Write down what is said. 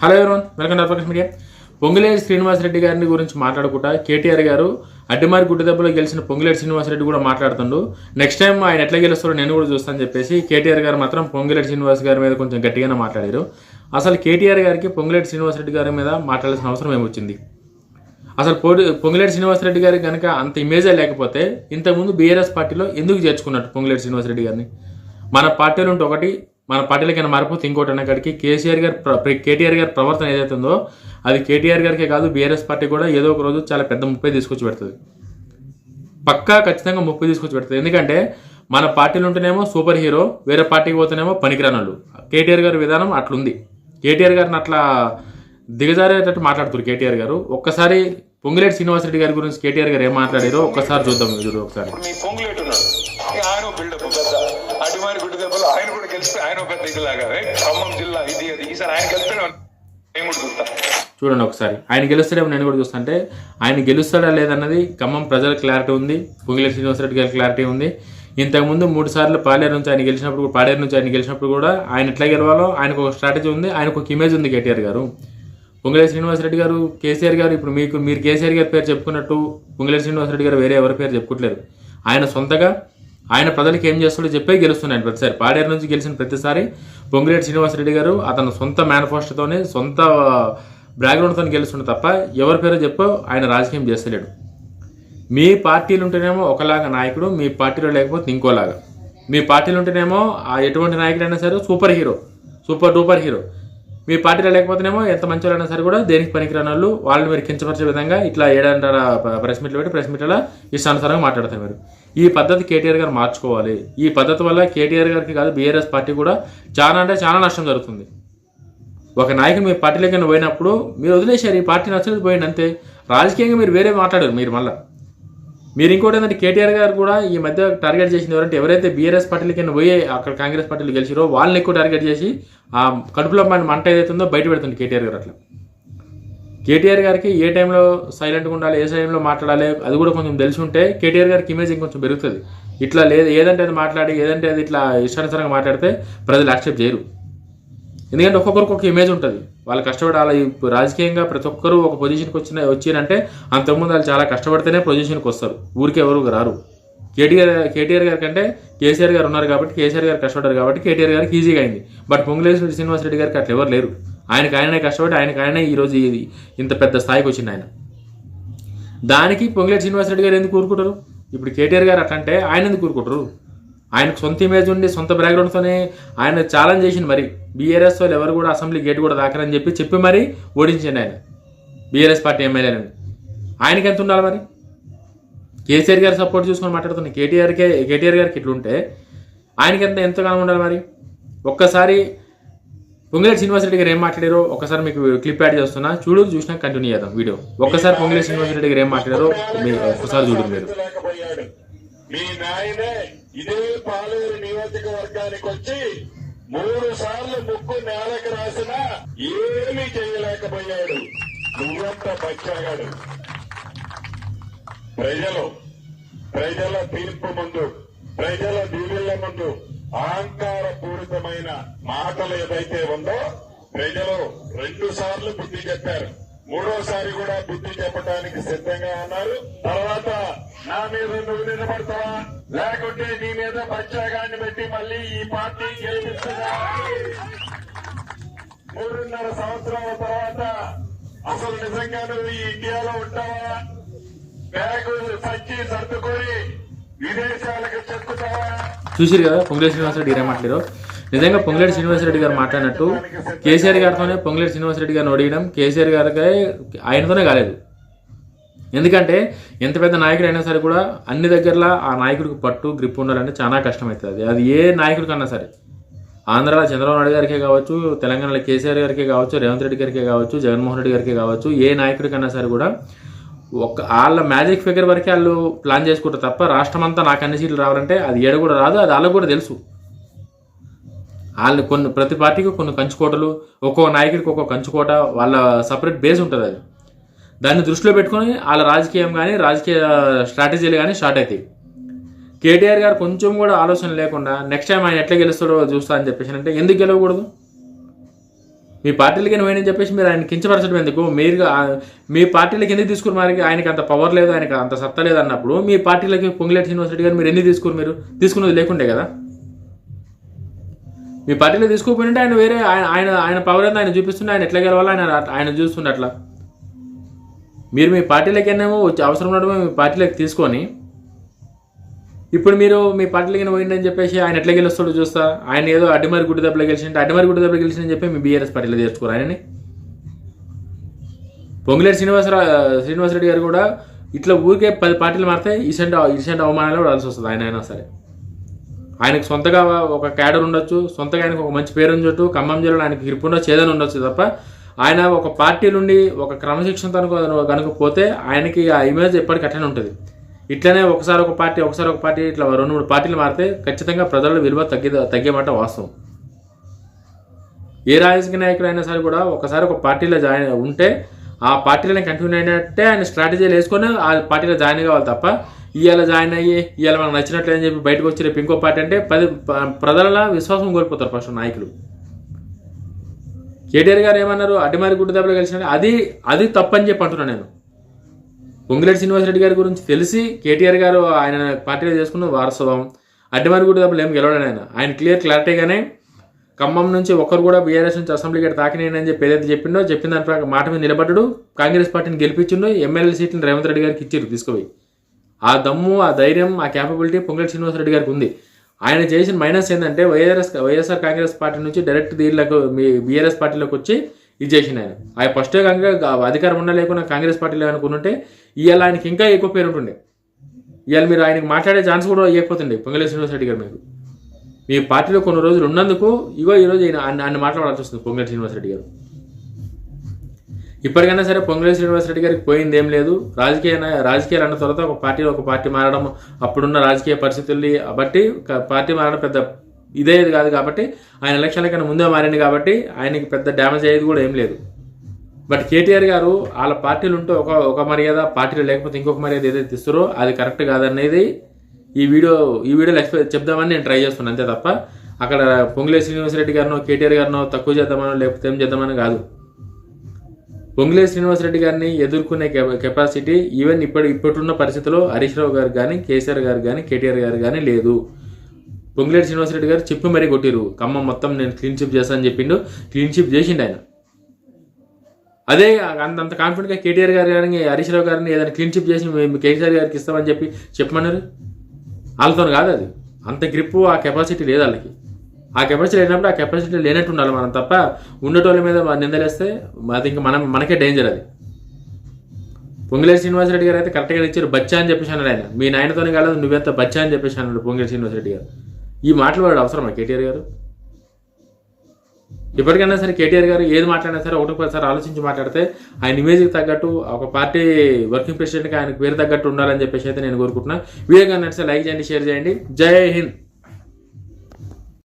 Hello everyone welcome to అర్పకస్ media Ponguleti Srinivasareddy గారిని గురించి మాట్లాడుకుంటా. కేటీఆర్ గారు అడ్డిమారి గుడ్డి దెబ్బలో గెలిచిన పొంగులేటి శ్రీనివాసరెడ్డి కూడా మాట్లాడుతుండు. నెక్స్ట్ టైం ఆయన ఎట్లా గెలుస్తారో నేను కూడా చూస్తాను చెప్పేసి కేటీఆర్ గారు మాత్రం పొంగులేటి శ్రీనివాస్ గారి మీద కొంచెం గట్టిగానే మాట్లాడారు. అసలు కేటీఆర్ గారికి పొంగులేటి శ్రీనివాసరెడ్డి గారి మీద మాట్లాడాల్సిన అవసరం ఏమొచ్చింది? అసలు పోటీ పొంగులేటి శ్రీనివాసరెడ్డి గారికి కనుక అంత ఇమేజే లేకపోతే ఇంతకుముందు బీఆర్ఎస్ పార్టీలో ఎందుకు చేర్చుకున్నట్టు పొంగులేటి శ్రీనివాసరెడ్డి గారిని? మన పార్టీలో ఉంటే ఒకటి మన పార్టీలకైనా మారిపోతే ఇంకోటి అనేకాడికి కేసీఆర్ గారి కేటీఆర్ గారి ప్రవర్తన ఏదైతే ఉందో అది కేటీఆర్ గారికే కాదు బీఆర్ఎస్ పార్టీ కూడా ఏదో ఒక రోజు చాలా పెద్ద ముప్పై తీసుకొచ్చి పెడుతుంది. పక్కా ఖచ్చితంగా ముప్పై తీసుకొచ్చి పెడుతుంది. ఎందుకంటే మన పార్టీలు ఉంటేనేమో సూపర్ హీరో వేరే పార్టీకి పోతేనేమో పనికిరానోళ్ళు. కేటీఆర్ గారి విధానం అట్లుంది. కేటీఆర్ గారిని అట్లా దిగజారేటట్టు మాట్లాడుతారు కేటీఆర్ గారు. ఒక్కసారి పొంగిలేటి శ్రీనివాసరెడ్డి గారి గురించి కేటీఆర్ గారు ఏం మాట్లాడారో ఒక్కసారి చూద్దాం చూడు ఒకసారి. ఆయన బిల్డప్ పెద్ద. అడిమారి గుడ్డి దెబ్బలు ఆయన కూడా గెలిస్తే ఆయన పెద్ద ఇదిలాగా ఖమ్మం జిల్లా ఇది అది. ఈసారి ఆయన గెలిస్తే నేను కూడా చూస్తా. చూడండి ఒకసారి. ఆయన గెలుస్తాడేమో నేను కూడా చూస్తుంటే ఆయన గెలుస్తాడా లేదన్నది ఖమ్మం ప్రజలకు క్లారిటీ ఉంది. పొంగిలేటి శ్రీనివాసరెడ్డి గారి క్లారిటీ ఉంది. ఇంతకుముందు మూడు సార్లు పాలేరు నుంచి ఆయన గెలిచినప్పుడు పాడేరు నుంచి ఆయన గెలిచినప్పుడు కూడా ఆయన ఎట్లా గెలవాలో ఆయనకు ఒక స్ట్రాటజీ ఉంది ఆయనకు ఒక ఇమేజ్ ఉంది కేటీఆర్ గారు. పొంగిలేటి శ్రీనివాసరెడ్డి గారు కేసీఆర్ గారు ఇప్పుడు మీకు మీరు కేసీఆర్ గారి పేరు చెప్పుకున్నట్టు పొంగిలేటి శ్రీనివాసరెడ్డి గారు వేరే ఎవరి పేరు చెప్పుకోవట్లేదు ఆయన సొంతగా ఆయన ప్రజలకు ఏం చేస్తాడో చెప్పే గెలుస్తున్నాడు ప్రతిసారి పాడేరు నుంచి గెలిచిన ప్రతిసారి పొంగిరెడ్డి శ్రీనివాసరెడ్డి గారు అతను సొంత మేనిఫెస్టోతోనే సొంత బ్యాక్గ్రౌండ్తో గెలుస్తుండే తప్ప ఎవరి పేరు చెప్పో ఆయన రాజకీయం చేస్తలేడు. మీ పార్టీలు ఉంటేనేమో ఒకలాగా నాయకుడు మీ పార్టీలో లేకపోతే ఇంకోలాగా. మీ పార్టీలు ఉంటేనేమో ఎటువంటి నాయకుడైనా సరే super hero super duper hero. మీ పార్టీలో లేకపోతేనేమో ఎంత మంచివాళ్ళైనా సరే కూడా దేనికి పనికిరాని వాళ్ళు వాళ్ళని మీరు కించపరిచే విధంగా ఇట్లా ఏడంటారా ప్రెస్ మీట్లు పెట్టి ప్రెస్ మీట్ల ఇష్టానుసారంగా మాట్లాడతారు మీరు. ఈ పద్ధతి కేటీఆర్ గారు మార్చుకోవాలి. ఈ పద్ధతి వల్ల కేటీఆర్ గారికి కాదు బీఆర్ఎస్ పార్టీ కూడా చాలా అంటే చాలా నష్టం జరుగుతుంది. ఒక నాయకుడు మీ పార్టీలోకి పోయినప్పుడు మీరు వదిలేశారు ఈ పార్టీ నచ్చలేదు పోయింది అంతే. రాజకీయంగా మీరు వేరే మాట్లాడారు మీరు మళ్ళీ. మీరు ఇంకోటి ఏంటంటే కేటీఆర్ గారు కూడా ఈ మధ్య టార్గెట్ చేసింది ఎవరంటే ఎవరైతే బీఆర్ఎస్ పార్టీలకి పోయి అక్కడ కాంగ్రెస్ పార్టీలు గెలిచిరో వాళ్ళని ఎక్కువ టార్గెట్ చేసి ఆ కడుపులో మన మంట ఏదైతుందో బయట పెడుతుంది కేటీఆర్ గారు అట్లా. కేటీఆర్ గారికి ఏ టైంలో సైలెంట్గా ఉండాలి ఏ టైంలో మాట్లాడాలి అది కూడా కొంచెం తెలిసి ఉంటే కేటీఆర్ గారికి ఇమేజ్ ఇంకొంచెం పెరుగుతుంది. ఇట్లా లేదు ఏదంటే అది మాట్లాడి ఏదంటే అది ఇట్లా ఇష్టానుసారంగా మాట్లాడితే ప్రజలు యాక్సెప్ట్ చేయరు. ఎందుకంటే ఒక్కొక్కరికి ఒక ఇమేజ్ ఉంటుంది. వాళ్ళు కష్టపడాలి ఇప్పుడు రాజకీయంగా ప్రతి ఒక్కరూ ఒక పొజిషన్కి వచ్చిన వచ్చిరంటే అంతకుముందు వాళ్ళు చాలా కష్టపడితేనే పొజిషన్కి వస్తారు. ఊరికి ఎవరు రారు. కేటీఆర్ కేటీఆర్ గారి కంటే కేసీఆర్ గారు ఉన్నారు కాబట్టి కేసీఆర్ గారు కష్టపడ్డారు కాబట్టి కేటీఆర్ గారికి ఈజీగా అయింది. బట్ శ్రీనివాస్ రెడ్డి గారికి అట్లా ఎవరు లేరు. ఆయనకు ఆయనే కష్టపడి ఆయనకు ఆయనే ఈరోజు ఇది ఇంత పెద్ద స్థాయికి వచ్చింది ఆయన. దానికి పొంగులేటి శ్రీనివాసరెడ్డి గారు ఎందుకు కూరుకుంటారు ఇప్పుడు కేటీఆర్ గారు అట్లా అంటే ఆయన ఎందుకు కూరుకుంటారు ఆయనకు సొంత ఇమేజ్ ఉండి సొంత బ్యాక్గ్రౌండ్తోనే ఆయన ఛాలెంజ్ చేసింది మరి. బీఆర్ఎస్ వాళ్ళు ఎవరు కూడా అసెంబ్లీ గేట్ కూడా దాకరని చెప్పి చెప్పి మరి ఓడించండి ఆయన. బీఆర్ఎస్ పార్టీ ఎమ్మెల్యేలను ఆయనకి ఎంత ఉండాలి మరి? కేసీఆర్ గారు సపోర్ట్ చూసుకొని మాట్లాడుతున్న కేటీఆర్కే కేటీఆర్ గారికి ఇట్లుంటే ఆయనకి ఎంత ఎంతగానో ఉండాలి మరి? ఒక్కసారి పొంగిలేటి శ్రీనివాసరెడ్డి గారు ఏం మాట్లాడారో ఒకసారి మీకు క్లిప్ యాడ్ చేస్తున్నా. చూడు చూసినా కంటిన్యూ చేద్దాం వీడియో ఒక్కసారి పొంగిలేటి శ్రీనివాసరెడ్డి గారు ఏం మాట్లాడారో మీరు. చూడండి మీరు ఇదే పాలేరు నియోజకవర్గానికి వచ్చి మూడు సార్లు ముక్కు నేలకు రాసినా ఏమీ చేయలేకపోయాడు. నువ్వంత బచ్చాగాడు ప్రజలు ప్రజల తీర్పు ముందు ప్రజల దీవుల ముందు అహంకార పూరితమైన మాటలు ఏదైతే ఉందో ప్రజలు రెండు సార్లు బుద్ధి చెప్పారు. మూడోసారి కూడా బుద్ధి చెప్పడానికి సిద్ధంగా ఉన్నారు. తర్వాత నా మీద నువ్వు నిలబడతావా? లేకుంటే నీ మీద బచ్చాగాన్ని పెట్టి మళ్ళీ ఈ పార్టీ గెలిపిస్తున్నా మూడున్నర సంవత్సరాల తర్వాత అసలు నిజంగా నువ్వు ఈ ఇండియాలో ఉంటావా? బ్యాగు సంచి సర్దుకొని విదేశాలకు చెక్కుతావా? చూసిరు కదా పొంగులేటి శ్రీనివాసరెడ్డి గారు నిజంగా పొంగులేటి శ్రీనివాసరెడ్డి గారు మాట్లాడినట్టు కేసీఆర్ గారితోనే పొంగులేటి శ్రీనివాసరెడ్డి గారిని ఓడియడం కేసీఆర్ గారికి ఆయనతోనే కాలేదు. ఎందుకంటే ఎంత పెద్ద నాయకుడు అయినా సరే కూడా అన్ని దగ్గరలో ఆ నాయకుడికి పట్టు గ్రిప్ ఉండాలంటే చాలా కష్టమవుతుంది అది ఏ నాయకుడికన్నా సరే. ఆంధ్రాలో చంద్రబాబు నాయుడు గారికే కావచ్చు తెలంగాణలో కేసీఆర్ గారికే కావచ్చు రేవంత్ రెడ్డి గారికే కావచ్చు జగన్మోహన్ రెడ్డి గారికే కావచ్చు ఏ నాయకుడికన్నా సరే కూడా ఒక వాళ్ళ మ్యాజిక్ ఫిగర్ వరకే వాళ్ళు ప్లాన్ చేసుకుంటారు తప్ప రాష్ట్రం అంతా నాకు అన్ని సీట్లు రావాలంటే అది ఏడ కూడా రాదు అది వాళ్ళకు కూడా తెలుసు. వాళ్ళు కొన్ని ప్రతి పార్టీకి కొన్ని కంచుకోటలు ఒక్కో నాయకుడికి ఒక్కో కంచుకోట వాళ్ళ సపరేట్ బేస్ ఉంటుంది అది. దాన్ని దృష్టిలో పెట్టుకొని వాళ్ళ రాజకీయం కానీ రాజకీయ స్ట్రాటజీలు కానీ స్టార్ట్ అవుతాయి కేటీఆర్ గారు కొంచెం కూడా ఆలోచన లేకుండా నెక్స్ట్ టైం ఆయన ఎట్లా గెలుస్తాడో చూస్తా అని చెప్పేసి అంటే ఎందుకు గెలవకూడదు? మీ పార్టీలకి పోయినని చెప్పేసి మీరు ఆయన కించపరచడం ఎందుకు? మీరు మీ పార్టీలకి ఎందుకు తీసుకుని మరి ఆయనకి అంత పవర్ లేదు ఆయనకి అంత సత్తా లేదు అన్నప్పుడు మీ పార్టీలకి పొంగులేటి యూనివర్సిటీ గారు మీరు ఎందుకు తీసుకుని మీరు? తీసుకున్నది లేకుండే కదా. మీ పార్టీలో తీసుకోకపోయింటే ఆయన వేరే ఆయన ఆయన ఆయన పవర్ ఎంత ఆయన చూపిస్తుండే ఆయన ఎట్లా గెలవాలో ఆయన ఆయన చూస్తుండే అట్లా. మీరు మీ పార్టీలకైనామో వచ్చి అవసరం ఉండడమే మీ పార్టీలోకి తీసుకొని ఇప్పుడు మీరు మీ పార్టీలకి పోయిందని చెప్పేసి ఆయన ఎట్లా గెలుస్తాడో చూస్తా. ఆయన ఏదో అడ్డిమారి గుడ్డి దెబ్బలో గెలిచింటే అడ్డిమారి గుడ్డ దెబ్బలో గెలిచిందని చెప్పి మీ బీఆర్ఎస్ పార్టీలో చేర్చుకోరు ఆయనని. పొంగులేటి శ్రీనివాసరావు శ్రీనివాసరెడ్డి గారు కూడా ఇట్లా ఊరికే పది పార్టీలు మారితే ఈసెంట్ ఇసంటి అవమానాలు పడాల్సి వస్తుంది ఆయన అయినా సరే. ఆయనకు సొంతగా ఒక క్యాడర్ ఉండొచ్చు సొంతగా ఆయనకు ఒక మంచి పేరు ఉండొచ్చు ఖమ్మం జిల్లాలో ఆయనకి గిరిపుండో చేదన ఉండొచ్చు తప్ప ఆయన ఒక పార్టీ నుండి ఒక క్రమశిక్షణ తనకు కనుక పోతే ఆయనకి ఆ ఇమేజ్ ఎప్పటికీ అట్లనే ఉంటుంది. ఇట్లనే ఒకసారి ఒక పార్టీ ఒకసారి ఒక పార్టీ ఇట్లా రెండు మూడు పార్టీలు మారితే ఖచ్చితంగా ప్రజల విలువ తగ్గే తగ్గేమాట వాస్తవం. ఏ రాజకీయ నాయకుడు అయినా సరే కూడా ఒకసారి ఒక పార్టీలో జాయిన్ ఉంటే ఆ పార్టీలోనే కంటిన్యూ అయినట్టే ఆయన స్ట్రాటజీలు వేసుకొని ఆ పార్టీలో జాయిన్ కావాలి తప్ప ఇవాళ జాయిన్ అయ్యి ఇవాళ మనకు నచ్చినట్లు అని చెప్పి బయటకు వచ్చి రేపు ఇంకో పార్టీ అంటే పది ప్రజలలో ప్రజల విశ్వాసం కోల్పోతారు ఫస్ట్ నాయకులు. కేటీఆర్ గారు ఏమన్నారు? అడ్డిమారి గుడ్డ దెబ్బలు కలిసిన అది అది తప్పని చెప్పి అంటున్నాను నేను. పొంగిరెడ్డి శ్రీనివాసరెడ్డి గారి గురించి తెలిసి కేటీఆర్ గారు ఆయన పార్టీలో చేసుకున్న వారసత్వం అడ్డిమారి గుడ్డ దెబ్బలు ఏం గెలవడం ఆయన. ఆయన క్లియర్ క్లారిటీగానే ఖమ్మం నుంచి ఒక్కరు కూడా బీఆర్ఎస్ నుంచి అసెంబ్లీ గేట్ తాకినేనని చెప్పి ఏదైతే చెప్పిండో చెప్పిన దాని మాట మీద నిలబడ్డాడు. కాంగ్రెస్ పార్టీని గెలిపించిండు ఎమ్మెల్యే సీట్ని రేవంత్ రెడ్డి గారికి ఇచ్చారు తీసుకుపోయి. ఆ దమ్ము ఆ ధైర్యం ఆ క్యాపబిలిటీ పొంగల్ శ్రీనివాసరెడ్డి గారికి ఉంది. ఆయన చేసిన మైనస్ ఏంటంటే వైఆర్ఎస్ వైఎస్ఆర్ కాంగ్రెస్ పార్టీ నుంచి డైరెక్ట్ దీనిలోకి మీ బీఆర్ఎస్ పార్టీలోకి వచ్చి ఇది చేసిన ఆయన. ఆయన ఫస్టే కాంగ్రెస్ అధికారం ఉన్నా లేకున్నా కాంగ్రెస్ పార్టీలో అనుకుంటుంటే ఇవాళ ఆయనకి ఇంకా ఎక్కువ పేరు ఉంటుండే. ఇవాళ మీరు ఆయనకి మాట్లాడే ఛాన్స్ కూడా ఇవ్వకపోతుండే పొంగల్ శ్రీనివాసరెడ్డి గారు మీకు మీ పార్టీలో కొన్ని రోజులు ఉన్నందుకు ఇగో ఈరోజు ఆయన ఆయన మాట్లాడాల్సి వస్తుంది పొంగల్ శ్రీనివాసరెడ్డి గారు. ఇప్పటికైనా సరే పొంగులేటి శ్రీనివాసరెడ్డి గారికి పోయింది ఏం లేదు. రాజకీయ రాజకీయాలు అన్న తర్వాత ఒక పార్టీ ఒక పార్టీ మారడం అప్పుడున్న రాజకీయ పరిస్థితుల్ని బట్టి పార్టీ మారడం పెద్ద ఇదే కాదు కాబట్టి ఆయన ఎలక్షన్ల కన్నా ముందే మారింది కాబట్టి ఆయనకి పెద్ద డ్యామేజ్ అయ్యేది కూడా ఏం లేదు. బట్ కేటీఆర్ గారు వాళ్ళ పార్టీలు ఉంటే ఒక ఒక మర్యాద పార్టీలు లేకపోతే ఇంకొక మర్యాద ఏదైతే ఇస్తారో అది కరెక్ట్ కాదనేది ఈ వీడియో ఈ వీడియోలో ఎక్స్ప్లెయిన్ చెప్దామని నేను ట్రై చేస్తున్నాను అంతే తప్ప అక్కడ పొంగులే శ్రీనివాసరెడ్డి గారినో కేటీఆర్ గారినో తక్కువ చేద్దామనో లేకపోతే ఏం చేద్దామని కాదు. పొంగులే శ్రీనివాసరెడ్డి గారిని ఎదుర్కొనే కెపాసిటీ ఈవెన్ ఇప్పటి ఇప్పటిన్న పరిస్థితిలో హరీష్ రావు గారు కానీ కేసీఆర్ గారు కానీ కేటీఆర్ గారు కానీ లేదు. పొంగులేటి శ్రీనివాసరెడ్డి గారు చెప్పి మరీ కొట్టిరు ఖమ్మం మొత్తం నేను క్లీన్ షిప్ చేస్తానని చెప్పిండు. క్లీన్ షిప్ చేసిండు ఆయన. అదే అంత అంత కాన్ఫిడెంట్గా కేటీఆర్ గారు కానీ హరీష్ రావు గారిని ఏదైనా క్లీన్ షిప్ చేసి మేము కేసీఆర్ గారికి ఇస్తామని చెప్పి చెప్పమన్నారు? వాళ్ళతో కాదు అది. అంత గ్రిప్ ఆ కెపాసిటీ లేదు వాళ్ళకి. ఆ కెపాసిటీ లేనప్పుడు ఆ కెపాసిటీ లేనట్టు ఉండాలి మనం తప్ప ఉండేటోళ్ళ మీద నిందలేస్తే అది ఇంకా మనం మనకే డేంజర్ అది. పొంగిలేరు శ్రీనివాసరెడ్డి గారు అయితే కరెక్ట్గా ఇచ్చారు బచ్చా అని చెప్పేసి అన్నాడు ఆయన. మీ నాయనతోనే కాలేదు నువ్వెంత బచ్చా అని చెప్పేసి అన్నాడు పొంగిలేటి శ్రీనివాసరెడ్డి గారు. ఈ మాటలు వాడు అవసరమా కేటీఆర్ గారు? ఇప్పటికైనా సరే కేటీఆర్ గారు ఏది మాట్లాడినా సరే ఒకటి ఒకసారి ఆలోచించి మాట్లాడితే ఆయన ఇమేజ్కి తగ్గట్టు ఒక పార్టీ వర్కింగ్ ప్రెసిడెంట్కి ఆయనకు పేరు తగ్గట్టు ఉండాలని చెప్పేసి అయితే నేను కోరుకుంటున్నా. వీడియో కానీ నచ్చితే లైక్ చేయండి షేర్ చేయండి. జై హింద్.